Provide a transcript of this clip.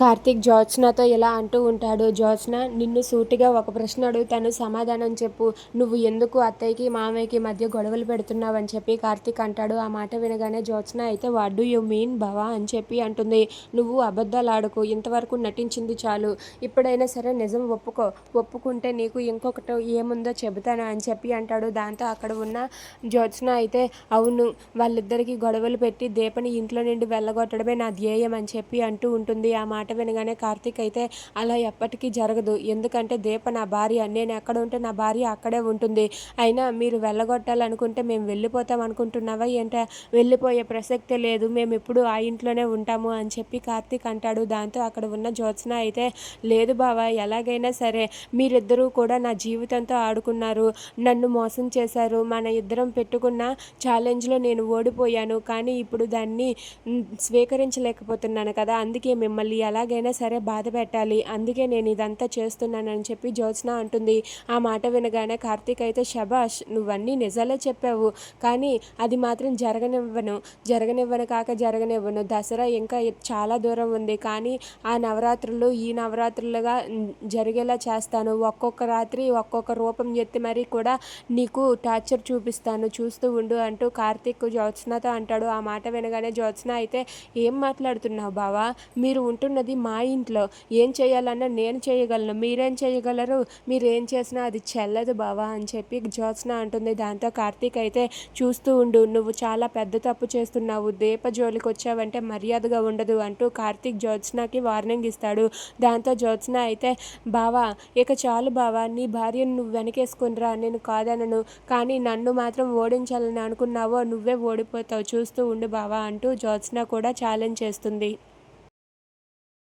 కార్తీక్ జ్యోత్స్నతో ఇలా అంటూ ఉంటాడు జ్యోత్స్న నిన్ను సూటిగా ఒక ప్రశ్న అడుగుతాను సమాధానం చెప్పు. నువ్వు ఎందుకు అత్తయ్యకి మామయ్యకి మధ్య గొడవలు పెడుతున్నావు అని చెప్పి కార్తీక్ అంటాడు. ఆ మాట వినగానే జ్యోత్స్న అయితే వాట్ డూ యూ మీన్ భవా? అని చెప్పి అంటుంది. నువ్వు అబద్ధాలు ఆడుకో ఇంతవరకు నటించింది చాలు. ఇప్పుడైనా సరే నిజం ఒప్పుకో. ఒప్పుకుంటే నీకు ఇంకొకటి ఏముందో చెబుతాను అని చెప్పి అంటాడు. దాంతో అక్కడ ఉన్న జ్యోత్స్న అయితే అవును వాళ్ళిద్దరికీ గొడవలు పెట్టి దీపని ఇంట్లో నుండి వెళ్ళగొట్టడమే నా ధ్యేయం అని చెప్పి అంటూ ఉంటుంది. ఆ మాట వినగానే కార్తీక్ అయితే అలా ఎప్పటికీ జరగదు. ఎందుకంటే దీప నా భార్య. నేను ఎక్కడ ఉంటే నా భార్య అక్కడే ఉంటుంది. అయినా మీరు వెళ్ళగొట్టాలనుకుంటే మేము వెళ్ళిపోతాం అనుకుంటున్నావా ఏంటో? వెళ్ళిపోయే ప్రసక్తే లేదు. మేము ఇప్పుడు ఆ ఇంట్లోనే ఉంటాము అని చెప్పి కార్తీక్ అంటాడు. దాంతో అక్కడ ఉన్న జ్యోత్స్న అయితే లేదు బావా ఎలాగైనా సరే. మీరిద్దరూ కూడా నా జీవితంతో ఆడుకున్నారు. నన్ను మోసం చేశారు. మన ఇద్దరం పెట్టుకున్న ఛాలెంజ్లో నేను ఓడిపోయాను. కానీ ఇప్పుడు దాన్ని స్వీకరించలేకపోతున్నాను కదా. అందుకే మిమ్మల్ని ఎలాగైనా సరే బాధ పెట్టాలి. అందుకే నేను ఇదంతా చేస్తున్నానని చెప్పి జ్యోత్స్న అంటుంది. ఆ మాట వినగానే కార్తీక్ అయితే శబాష్ నువ్వన్నీ నిజాలే చెప్పావు. కానీ అది మాత్రం జరగనివ్వను. జరగనివ్వను కాక జరగనివ్వను. దసరా ఇంకా చాలా దూరం ఉంది. కానీ ఆ నవరాత్రులు ఈ నవరాత్రులుగా జరిగేలా చేస్తాను. ఒక్కొక్క రాత్రి ఒక్కొక్క రూపం ఎత్తి మరీ కూడా నీకు టార్చర్ చూపిస్తాను. చూస్తూ ఉండు అంటూ కార్తీక్ జ్యోత్స్నతో అంటాడు. ఆ మాట వినగానే జ్యోత్స్న అయితే ఏం మాట్లాడుతున్నావు బావా? మీరు ఉంటున్నది మా ఇంట్లో. ఏం చేయాలన్నా నేను చేయగలను. మీరేం చేయగలరు? మీరు ఏం చేసినా అది చెల్లదు బావా అని చెప్పి జ్యోత్స్న అంటుంది. దాంతో కార్తీక్ అయితే చూస్తూ ఉండు నువ్వు చాలా పెద్ద తప్పు చేస్తున్నావు. దీప జోలికి వచ్చావంటే మర్యాదగా ఉండదు అంటూ కార్తీక్ జ్యోత్స్నకి వార్నింగ్ ఇస్తాడు. దాంతో జ్యోత్స్న అయితే బావా ఇక చాలు బావా నీ భార్యను నువ్వు వెనకేసుకునిరా. నేను కాదనను కానీ నన్ను మాత్రం ఓడించాలని అనుకున్నావో నువ్వే ఓడిపోతావు. చూస్తూ ఉండు బావా అంటూ జ్యోత్స్న కూడా ఛాలెంజ్ చేస్తుంది.